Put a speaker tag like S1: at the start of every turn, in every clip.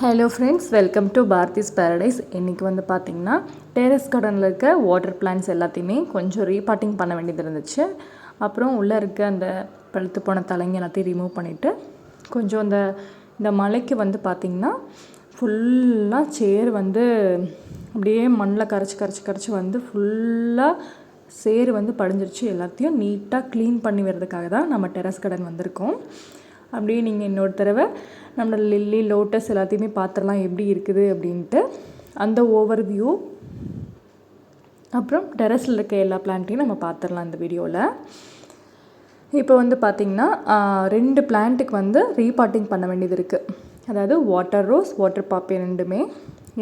S1: Hello friends welcome to Bharathi's paradise இன்றைக்கி வந்து பார்த்திங்கன்னா டெரஸ் கார்டனில் இருக்க வாட்டர் பிளான்ஸ் எல்லாத்தையுமே கொஞ்சம் ரீபாட்டிங் பண்ண வேண்டியது இருந்துச்சு. அப்புறம் உள்ளே இருக்க அந்த பழுத்து போன தலைங்க எல்லாத்தையும் ரிமூவ் பண்ணிவிட்டு கொஞ்சம் அந்த இந்த மலைக்கு வந்து பார்த்திங்கன்னா ஃபுல்லாக சேர் வந்து அப்படியே மண்ணில் கரைச்சி கரைச்சி கரைச்சி வந்து ஃபுல்லாக சேர் வந்து படிஞ்சிருச்சு. எல்லாத்தையும் நீட்டாக க்ளீன் பண்ணி வர்றதுக்காக தான் நம்ம டெரஸ் கார்டன் வந்திருக்கோம். அப்படியே நீங்கள் இன்னொரு தடவை நம்மளோட லில்லி லோட்டஸ் எல்லாத்தையுமே பார்த்துடலாம் எப்படி இருக்குது அப்படின்ட்டு அந்த ஓவர் வியூ அப்புறம் டெரஸில் இருக்க எல்லா பிளான்ட்டையும் நம்ம பார்த்துடலாம் இந்த வீடியோவில் இப்போ வந்து பார்த்திங்கன்னா ரெண்டு பிளான்ட்டுக்கு வந்து ரீபாட்டிங் பண்ண வேண்டியது இருக்குது அதாவது வாட்டர் ரோஸ் வாட்டர் பாப்பி ரெண்டுமே.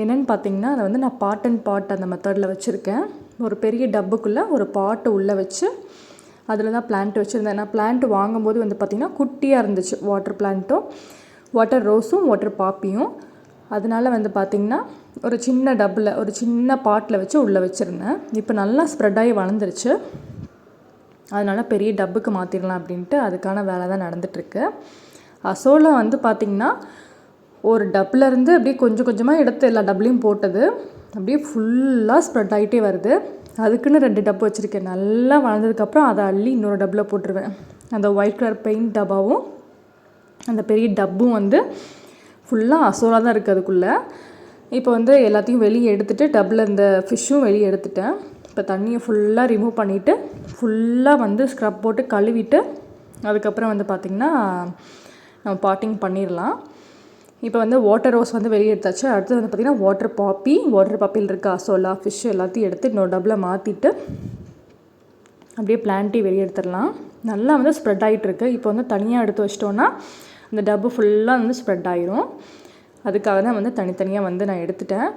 S1: என்னென்னு பார்த்தீங்கன்னா அதை வந்து நான் பாட் அண்ட் பாட் அந்த மெத்தடில் வச்சுருக்கேன். ஒரு பெரிய டப்புக்குள்ளே ஒரு பாட்டு உள்ளே வச்சு அதில் தான் பிளான்ட் வச்சுருந்தேன். நான் பிளான்ட் வாங்கும்போது வந்து பார்த்திங்கன்னா குட்டியாக இருந்துச்சு. வாட்டர் பிளான்ட்டும் வாட்டர் ரோஸும் வாட்டர் பாப்பியும் அதனால வந்து பார்த்திங்கன்னா ஒரு சின்ன டப்பில் ஒரு சின்ன பாட்டில் வச்சு உள்ளே வச்சுருந்தேன். இப்போ நல்லா ஸ்ப்ரெட் ஆகி வளர்ந்துருச்சு. அதனால் பெரிய டப்புக்கு மாற்றிடலாம் அப்படின்ட்டு அதுக்கான வேலை தான் நடந்துகிட்ருக்கு அசோலா வந்து பார்த்திங்கன்னா ஒரு டப்புலேருந்து அப்படியே கொஞ்சம் கொஞ்சமாக எடுத்து எல்லா டப்லையும் போட்டது. அப்படியே ஃபுல்லாக ஸ்ப்ரெட் ஆகிட்டே வருது. அதுக்குன்னு ரெண்டு டப்பு வச்சுருக்கேன். நல்லா வளர்ந்ததுக்கப்புறம் அதை அள்ளி இன்னொரு டப்பில் போட்டுருவேன். அந்த ஒயிட் கலர் பெயிண்ட் டப்பாவும் அந்த பெரிய டப்பும் வந்து ஃபுல்லாக அசோலாக தான் இருக்குது அதுக்குள்ளே. இப்போ வந்து எல்லாத்தையும் வெளியே எடுத்துகிட்டு டப்பில் இந்த ஃபிஷ்ஷும் வெளியே எடுத்துட்டேன். இப்போ தண்ணியை ஃபுல்லாக ரிமூவ் பண்ணிவிட்டு ஃபுல்லாக வந்து ஸ்க்ரப் போட்டு கழுவிட்டு அதுக்கப்புறம் வந்து பார்த்திங்கன்னா நம்ம பாட்டிங் பண்ணிடலாம். இப்போ வந்து வாட்டர் ரோஸ் வந்து வெளியே எடுத்தாச்சு அடுத்து வந்து பார்த்திங்கன்னா வாட்டர் பாப்பி வாட்டர் பாப்பியில் இருக்க அசோலா ஃபிஷ் எல்லாத்தையும் எடுத்து இன்னொரு டப்பில் மாற்றிட்டு அப்படியே பிளான்ட்டி வெளியே எடுத்துடலாம் நல்லா வந்து ஸ்ப்ரெட் ஆகிட்டுருக்கு இப்போ வந்து தனியாக எடுத்து வச்சிட்டோன்னா அந்த டப்பு ஃபுல்லாக வந்து ஸ்ப்ரெட் ஆயிரும். அதுக்காக தான் வந்து தனித்தனியாக வந்து நான் எடுத்துட்டேன்.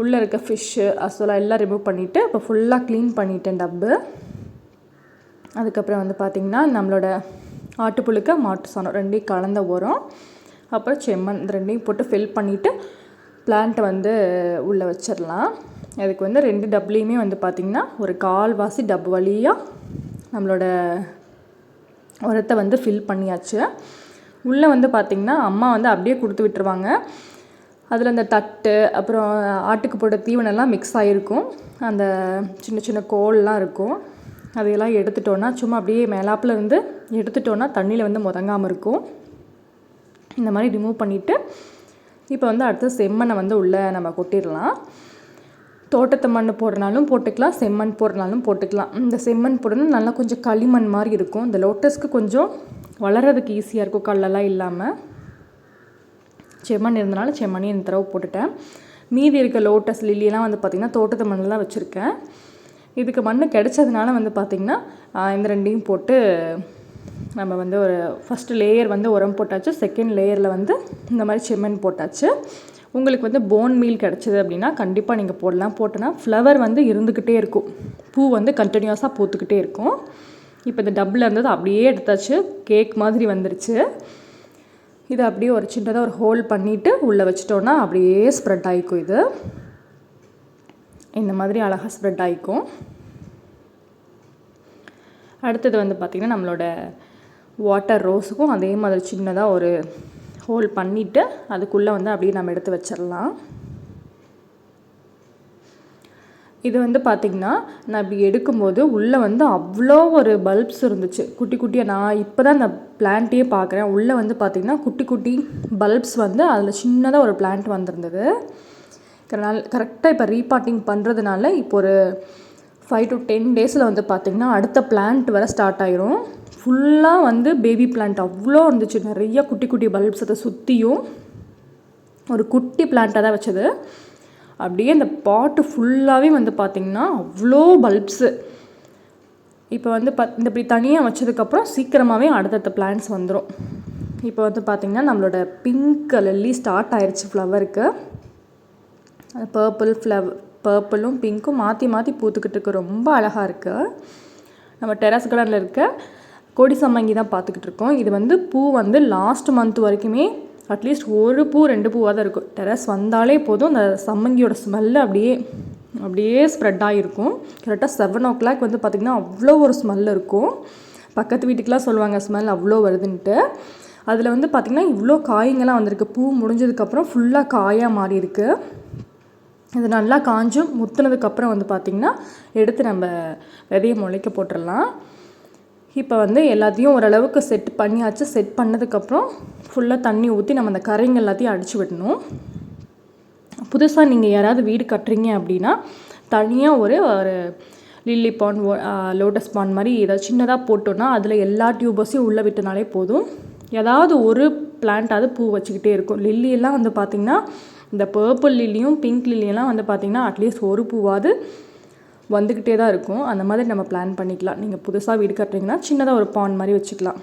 S1: உள்ளே இருக்க ஃபிஷ்ஷு அசோலா எல்லாம் ரிமூவ் பண்ணிவிட்டு இப்போ ஃபுல்லாக க்ளீன் பண்ணிட்டேன் டப்பு அதுக்கப்புறம் வந்து பார்த்திங்கன்னா நம்மளோட ஆட்டுப்புழுக்க மாட்டு சாணம் ரெண்டையும் கலந்த உரம். அப்புறம் செம்மண் இந்த ரெண்டையும் போட்டு ஃபில் பண்ணிவிட்டு பிளான்ட் வந்து உள்ளே வச்சிடலாம் அதுக்கு வந்து ரெண்டு டப்லேயுமே வந்து பார்த்திங்கன்னா ஒரு கால்வாசி டப் வழியாக நம்மளோட உரத்தை வந்து ஃபில் பண்ணியாச்சு. உள்ளே வந்து பார்த்திங்கன்னா அம்மா வந்து அப்படியே கொடுத்து விட்டுருவாங்க. அதில் அந்த தட்டு அப்புறம் ஆட்டுக்கு போட்ட தீவனம்லாம் மிக்ஸ் ஆகிருக்கும் அந்த சின்ன சின்ன கோல்லாம் இருக்கும். அதையெல்லாம் எடுத்துட்டோன்னா சும்மா அப்படியே மேலாப்பில் இருந்து எடுத்துட்டோன்னா தண்ணியில் வந்து முதங்காமல் இருக்கும். இந்த மாதிரி ரிமூவ் பண்ணிவிட்டு இப்போ வந்து அடுத்து செம்மண்ணை வந்து உள்ளே நம்ம கொட்டிடலாம். தோட்டத்து மண் போடுறனாலும் போட்டுக்கலாம் செம்மண் போடுறனாலும் போட்டுக்கலாம். இந்த செம்மண் போடணும் நல்லா கொஞ்சம் களிமண் மாதிரி இருக்கும். இந்த லோட்டஸ்க்கு கொஞ்சம் வளர்கிறதுக்கு ஈஸியாக இருக்கும் கல்லெல்லாம் இல்லாமல் செம்மண் இருந்தனால செம்மண்ணையும் இந்த தடவை போட்டுட்டேன். மீதி இருக்க லோட்டஸ் லில்லியெல்லாம் வந்து பார்த்திங்கன்னா தோட்டத்து மண்ணில் வச்சுருக்கேன். இதுக்கு மண் கிடைச்சதுனால வந்து பார்த்திங்கன்னா இந்த ரெண்டையும் போட்டு நம்ம வந்து ஒரு ஃபஸ்ட்டு லேயர் வந்து உரம் போட்டாச்சு. செகண்ட் லேயரில் வந்து இந்த மாதிரி செம்மண் போட்டாச்சு. உங்களுக்கு வந்து போன் மீல் கிடச்சிது அப்படின்னா கண்டிப்பாக நீங்கள் போடலாம். போட்டோன்னா ஃப்ளவர் வந்து இருந்துக்கிட்டே இருக்கும். பூ வந்து கண்டினியூஸாக பூத்துக்கிட்டே இருக்கும். இப்போ இந்த டப்பில் இருந்தது அப்படியே எடுத்தாச்சு. கேக் மாதிரி வந்துருச்சு. இதை அப்படியே ஒரு சின்னதாக ஒரு ஹோல் பண்ணிவிட்டு உள்ளே வச்சிட்டோன்னா அப்படியே ஸ்ப்ரெட் ஆகிக்கும் இது. இந்த மாதிரி அழகாக ஸ்ப்ரெட் ஆகிக்கும் அடுத்தது வந்து பார்த்திங்கன்னா நம்மளோட வாட்டர் ரோஸுக்கும் அதே மாதிரி சின்னதாக ஒரு ஹோல் பண்ணிவிட்டு அதுக்குள்ளே வந்து அப்படியே நம்ம எடுத்து வச்சிடலாம். இது வந்து பார்த்திங்கன்னா நான் இப்படி எடுக்கும்போது உள்ளே வந்து அவ்வளோ ஒரு பல்ப்ஸ் இருந்துச்சு. குட்டி குட்டியாக நான் இப்போ தான் அந்த பிளான்ட்டையே பார்க்குறேன் உள்ளே வந்து பார்த்திங்கன்னா குட்டி குட்டி பல்ப்ஸ் வந்து அதில் சின்னதாக ஒரு பிளான்ட் வந்திருந்தது. கரெக்டாக இப்போ ரீபாட்டிங் பண்ணுறதுனால இப்போ ஒரு ஃபைவ் டு டென் டேஸில் வந்து பார்த்திங்கன்னா அடுத்த பிளான்ட் வர ஸ்டார்ட் ஆயிரும். ஃபுல்லாக வந்து பேபி பிளான்ட் அவ்வளோ இருந்துச்சு. நிறைய குட்டி குட்டி பல்ப்ஸ் அதை சுற்றியும் ஒரு குட்டி பிளான்ட்டாக தான் வச்சது. அப்படியே அந்த பாட்டு ஃபுல்லாகவே வந்து பார்த்திங்கன்னா அவ்வளோ பல்ப்ஸு இப்போ வந்து பத் இந்த இப்படி தனியாக வச்சதுக்கப்புறம் சீக்கிரமாகவே அடுத்தடுத்த பிளான்ஸ் வந்துடும் இப்போ வந்து பார்த்திங்கன்னா நம்மளோட பிங்க் லெல்லி ஸ்டார்ட் ஆயிடுச்சு ஃப்ளவருக்கு பர்பிள் ஃப்ளவர் பர்பிளும் பிங்க்கும் மாற்றி மாற்றி பூத்துக்கிட்டு இருக்கு. ரொம்ப அழகாக இருக்குது நம்ம டெரஸ் கலரில் இருக்க கொடி சம்மங்கி தான் பார்த்துக்கிட்டு இருக்கோம். இது வந்து பூ வந்து லாஸ்ட் மந்த் வரைக்குமே அட்லீஸ்ட் ஒரு பூ ரெண்டு பூவாக தான் இருக்கும். டெரஸ் வந்தாலே போதும். அந்த சம்மங்கியோட ஸ்மெல்லு அப்படியே அப்படியே ஸ்ப்ரெட் ஆகிருக்கும் கரெக்டாக செவன் ஓ கிளாக் வந்து பார்த்திங்கன்னா அவ்வளோ ஒரு ஸ்மெல் இருக்கும். பக்கத்து வீட்டுக்கெலாம் சொல்லுவாங்க ஸ்மெல் அவ்வளோ வருதுன்ட்டு. அதில் வந்து பார்த்திங்கன்னா இவ்வளோ காய்ங்கெல்லாம் வந்திருக்கு. பூ முடிஞ்சதுக்கப்புறம் ஃபுல்லாக காயாக மாறி இருக்குது இது நல்லா காஞ்சும் முத்துனதுக்கப்புறம் வந்து பார்த்திங்கன்னா எடுத்து நம்ம விதைய முளைக்க போட்டுடலாம் இப்போ வந்து எல்லாத்தையும் ஓரளவுக்கு செட் பண்ணியாச்சு. செட் பண்ணதுக்கப்புறம் ஃபுல்லாக தண்ணி ஊற்றி நம்ம அந்த கரைங்க எல்லாத்தையும் அடித்து விடணும். புதுசாக நீங்கள் யாராவது வீடு கட்டுறீங்க அப்படின்னா தனியாக ஒரு ஒரு லில்லி பான் லோட்டஸ் பான் மாதிரி ஏதாவது சின்னதாக போட்டோன்னா அதில் எல்லா டியூபர்ஸையும் உள்ளே விட்டனாலே போதும். ஏதாவது ஒரு பிளான்ட்டாவது பூ வச்சுக்கிட்டே இருக்கும். லில்லியெல்லாம் வந்து பார்த்திங்கன்னா இந்த பர்பிள் லில்லியும் பிங்க் லில்லியெல்லாம் வந்து பார்த்திங்கன்னா அட்லீஸ்ட் ஒரு பூவாவது வந்துக்கிட்டே தான் இருக்கும். அந்த மாதிரி நம்ம பிளான் பண்ணிக்கலாம். நீங்கள் புதுசாக வீடு கட்டுறீங்கன்னா சின்னதாக ஒரு பாண்ட் மாதிரி வச்சுக்கலாம்.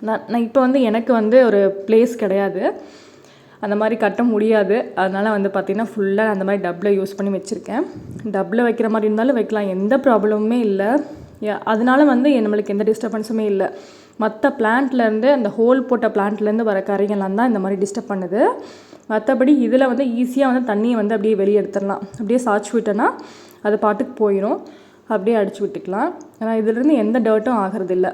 S1: நான் நான் இப்போ வந்து எனக்கு வந்து ஒரு பிளேஸ் கிடையாது. அந்த மாதிரி கட்ட முடியாது. அதனால் வந்து பார்த்திங்கன்னா ஃபுல்லாக அந்த மாதிரி டப்பில் யூஸ் பண்ணி வச்சுருக்கேன். டப்பில் வைக்கிற மாதிரி இருந்தாலும் வைக்கலாம். எந்த ப்ராப்ளமுமே இல்லை. யா- அதனால வந்து நம்மளுக்கு எந்த டிஸ்டர்பன்ஸுமே இல்லை. மற்ற பிளான்ட்லேருந்து அந்த ஹோல் போட்ட பிளான்ட்லேருந்து வர கரைகள்லாம் தான் இந்த மாதிரி டிஸ்டர்ப் பண்ணுது. மற்றபடி இதில் வந்து ஈஸியாக வந்து தண்ணியை வந்து அப்படியே வெளியே எடுத்துடலாம். அப்படியே சாய்ச்சி விட்டோன்னா அது பாட்டுக்கு போயிடும் அப்படியே அடிச்சு விட்டுக்கலாம். ஆனால் இதிலேருந்து எந்த டர்ட்டும் ஆகிறதில்ல.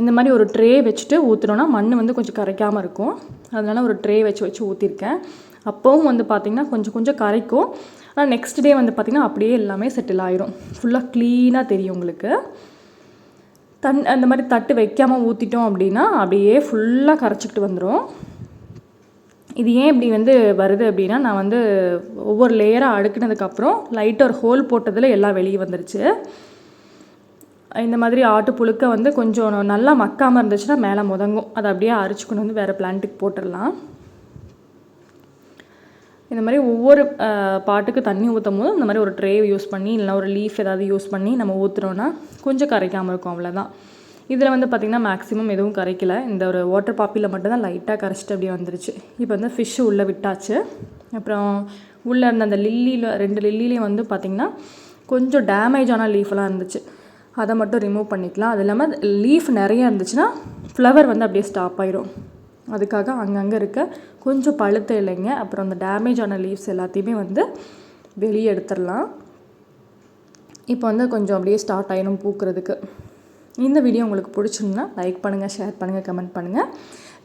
S1: இந்த மாதிரி ஒரு ட்ரே வச்சுட்டு ஊற்றுனோன்னா மண் வந்து கொஞ்சம் கரைக்காமல் இருக்கும். அதனால ஒரு ட்ரே வச்சு வச்சு ஊற்றிருக்கேன் அப்போவும் வந்து பார்த்திங்கன்னா கொஞ்சம் கொஞ்சம் கரைக்கும். ஆனால் நெக்ஸ்ட் டே வந்து பார்த்திங்கன்னா அப்படியே எல்லாமே செட்டில் ஆயிரும். ஃபுல்லாக க்ளீனாக தெரியும் உங்களுக்கு. தன் அந்த மாதிரி தட்டு வைக்காமல் ஊற்றிட்டோம் அப்படின்னா அப்படியே ஃபுல்லாக கரைச்சிக்கிட்டு வந்துடும் இது ஏன் இப்படி வந்து வருது அப்படின்னா நான் வந்து ஒவ்வொரு லேயராக அடுக்குனதுக்கப்புறம் லைட்டாக ஒரு ஹோல் போட்டதில் எல்லாம் வெளியே வந்துருச்சு. இந்த மாதிரி ஆட்டு புழுக்க வந்து கொஞ்சம் நல்லா மக்காமல் இருந்துச்சுன்னா மேலே முதங்கும். அதை அப்படியே அரிச்சு கொண்டு வந்து வேறு பிளான்ட்டுக்கு போட்டுடலாம். இந்த மாதிரி ஒவ்வொரு பாட்டுக்கு தண்ணி ஊற்றும் போது இந்த மாதிரி ஒரு ட்ரே யூஸ் பண்ணி இல்லைனா ஒரு லீஃப் ஏதாவது யூஸ் பண்ணி நம்ம ஊற்றுறோன்னா கொஞ்சம் கரைக்காமல் இருக்கும் அவ்வளோதான் இதில் வந்து பார்த்திங்கன்னா மேக்ஸிமம் எதுவும் கரைக்கல. இந்த ஒரு வாட்டர் பாப்பியில் மட்டும்தான் லைட்டாக கரைச்சிட்டு அப்படியே வந்துருச்சு. இப்போ வந்து ஃபிஷ்ஷு உள்ளே விட்டாச்சு. அப்புறம் உள்ளே இருந்த அந்த லில்லியில் ரெண்டு லில்லிலையும் வந்து பார்த்திங்கன்னா கொஞ்சம் டேமேஜ் ஆன லீஃப்லாம் இருந்துச்சு. அதை மட்டும் ரிமூவ் பண்ணிக்கலாம். அது இல்லாமல் லீஃப் நிறைய இருந்துச்சுன்னா ஃப்ளவர் வந்து அப்படியே ஸ்டாப் ஆயிரும். அதுக்காக அங்கங்கே இருக்க கொஞ்சம் பழுத்த இலைங்க அப்புறம் அந்த டேமேஜ் ஆன லீவ்ஸ் எல்லாத்தையுமே வந்து வெளியே எடுத்துடலாம். இப்போ வந்து கொஞ்சம் அப்படியே ஸ்டார்ட் ஆயிடும் பூக்கிறதுக்கு. இந்த வீடியோ உங்களுக்கு பிடிச்சிருந்தா லைக் பண்ணுங்கள் ஷேர் பண்ணுங்கள் கமெண்ட் பண்ணுங்கள்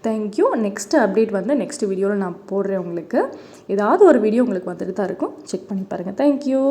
S1: தேங்க்யூ நெக்ஸ்ட் அப்டேட் வந்து நெக்ஸ்ட் வீடியோவில் நான் போடுறேன் உங்களுக்கு. ஏதாவது ஒரு வீடியோ உங்களுக்கு வந்துட்டு தான் இருக்கும். செக் பண்ணி பாருங்கள் தேங்க்யூ